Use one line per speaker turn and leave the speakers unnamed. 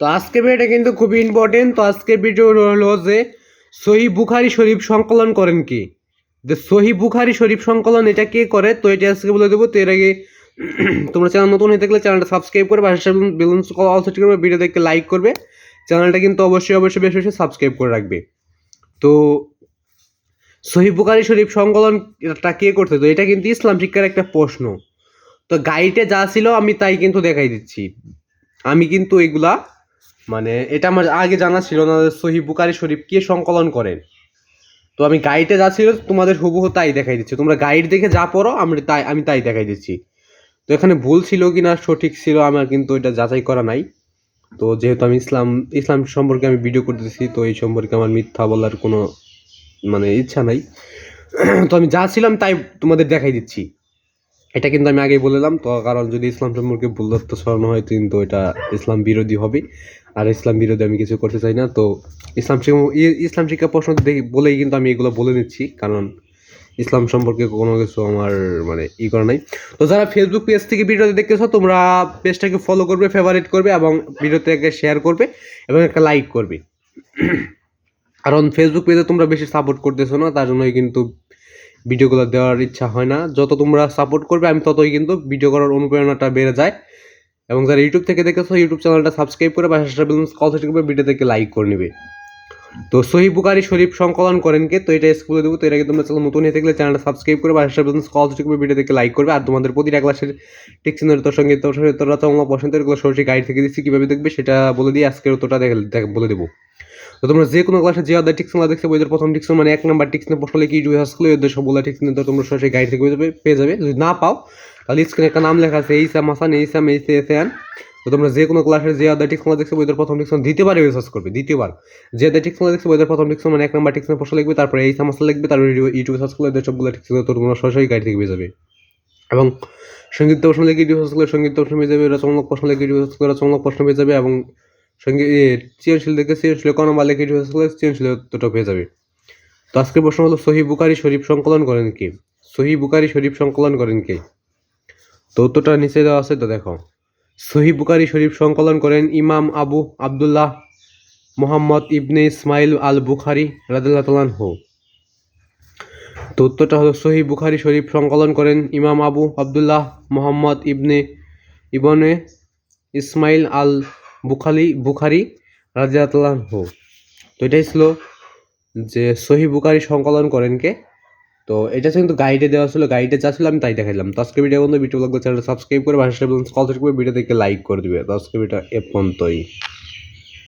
তো আজকে ভিডিওটা কিন্তু খুবই ইম্পর্টেন্ট তো আজকের ভিডিও হলো যে, সহি বুখারি শরীফ সংকলন করেন কি? যে সহি বুখারি শরীফ সংকলন এটা কে করে? তো এটা আজকে বলে দেবো। তো এর আগে তোমরা চ্যানেল নতুন হয়ে থাকলে চ্যানেলটা সাবস্ক্রাইব করে পাশে বেলুন অল সেট করবে ভিডিও দেখে লাইক করবে। চ্যানেলটা কিন্তু অবশ্যই অবশ্যই বেশি বেশি সাবস্ক্রাইব করে রাখবে। তো সহি বুখারি শরীফ সংকলনটা কে করতে তো এটা কিন্তু ইসলাম শিক্ষার একটা প্রশ্ন। তো গাইডে যা ছিল আমি তাই কিন্তু দেখাই দিচ্ছি। আমি কিন্তু এগুলা মানে এটা আমার আগে জানা ছিল না সহি বুকারি শরীফ কে সংকলন করেন তো আমি গাইডে যা ছিল তোমাদের হুবহু তাই দেখাই দিচ্ছি। তোমরা গাইড দেখে যা পড়ো আমি তাই আমি তাই দেখাই দিচ্ছি। তো এখানে ভুল ছিল কি না সঠিক ছিল আমার কিন্তু এটা যাচাই করা নাই। তো যেহেতু আমি ইসলাম ইসলাম সম্পর্কে আমি ভিডিও করতেছি, তো এই সম্পর্কে আমার মিথ্যা বলার কোনো মানে ইচ্ছা নাই। তো আমি যা ছিলাম তাই তোমাদের দেখাই দিচ্ছি। এটা কিন্তু আমি আগেই বললাম, তো কারণ যদি ইসলাম সম্পর্কে ভুল তথ্য ছড়ানো হয়, কিন্তু এটা ইসলাম বিরোধী হবে। আর ইসলাম বিরোধী আমি কিছু করতে চাই না, তো ইসলাম ইসলাম শিক্ষা প্রশ্ন দেখি বলেই কিন্তু আমি এগুলো বলে নিচ্ছি, কারণ ইসলাম সম্পর্কে কোনো কিছু আমার মানে ই করা নাই। তো যারা ফেসবুক পেজ থেকে ভিডিওতে দেখতেছো, তোমরা পেজটাকে ফলো করবে ফেভারিট করবে এবং ভিডিওতে একটা শেয়ার করবে এবং একটা লাইক করবে। কারণ ফেসবুক পেজে তোমরা বেশি সাপোর্ট করতেছো না, তার জন্যই কিন্তু ভিডিওগুলো দেওয়ার ইচ্ছা হয় না। যত তোমরা সাপোর্ট করবে, আমি ততই কিন্তু ভিডিও করার অনুপ্রেরণাটা বেড়ে যায়। এবং যারা ইউটিউব থেকে দেখেছ ইউটিউব চ্যানেলটা সাবস্ক্রাইব করে পাশে কল সেট করবে ভিডিও থেকে লাইক করে নেবে। তো সহি বুকারি শরীফ সংকলন করেন কে? তো এটা স্কুলে দেবো। তো এর আগে তোমরা চ্যানেল নতুন হয়ে থাকলে চ্যানেলটা সাবস্ক্রাইব করে পাশে কল সেট করবে ভিডিও থেকে লাইক করবে। আর তোমাদের প্রতিটা ক্লাসের টিকচিনের তোর সঙ্গে তোর সঙ্গে তোরা তোমার পছন্দের এগুলো সরাসরি গাইড থেকে দিচ্ছি। কীভাবে দেখবে সেটা বলে দিয়ে আজকের দেখ- বলে দেবো। তো তোমরা যে কোনো ক্লাসে যে অধ্যায় টিকসন দেখছ বইদের প্রথম টিকসন মানে এক নাম্বার টিকসনের প্রশ্ন লিখে ইউটিউবে সার্চ করলে ওদের সবগুলো টিকসনের তো তোমরা সরাসরি গাইড থেকে যাবে, পেয়ে যাবে। যদি না পাও, তাহলে স্ক্রিনে একটা নাম লেখা আছে এইসাম হাসান এইসাম এইসে এসে তো তোমরা যে কোনো ক্লাসের যে অধ্যায় টিকসন দেখছ বইদের প্রথম টিকসন দ্বিতীয়বার সার্চ করবে দ্বিতীয়বার। যে অধ্যায় টিকসন দেখছ বইদের প্রথম টিকসন মানে এক নাম্বার টিকসনের প্রশ্ন লিখবে, তারপরে এইসাম হাসান লিখবে, তারপরে ইউটিউবে সার্চ করলে ওদের সবগুলো টিকসন তো তোমরা সরাসরি গাইড থেকে পেয়ে যাবে। এবং সংগীত প্রশ্ন লিখে ইউটিউব সার্চ করলে সংগীত প্রশ্ন পেয়ে যাবে রচনামূলক প্রশ্ন লিখে ইউটিউব সার্চ করলে রচনামূলক প্রশ্ন পেয়ে যাবে এবং সঙ্গে সৃজনশীল দেখে সৃজনশীল কোনো বা লেখে সৃজনশীল উত্তরটা পেয়ে যাবে। তো আজকের প্রশ্ন হলো, সহি বুকারি শরীফ সংকলন করেন কে? সহি বুকারি শরীফ সংকলন করেন কে? তো উত্তরটা নিচে দেওয়া আছে তো দেখো। সহি বুকারি শরীফ সংকলন করেন ইমাম আবু আবদুল্লাহ মোহাম্মদ ইবনে ইসমাইল আল বুখারি রাদিল্লাহ তালান হো তো উত্তরটা হলো, সহি বুখারি শরীফ সংকলন করেন ইমাম আবু আবদুল্লাহ মোহাম্মদ ইবনে ইবনে ইসমাইল আল বুখালি বুখারি রাজিয়াতাল্লাহ হো তো এটাই ছিল যে সহি বুখারি সংকলন করেন কে। তো এটা কিন্তু গাইডে দেওয়া ছিল গাইডে যা ছিল আমি তাই দেখাইলাম। তো আজকে ভিডিও বন্ধু ভিডিও ব্লগ চ্যানেলটা সাবস্ক্রাইব করে ভাষা কল করে ভিডিও দেখে লাইক করে দিবে। তো আজকে ভিডিও এ পর্যন্তই।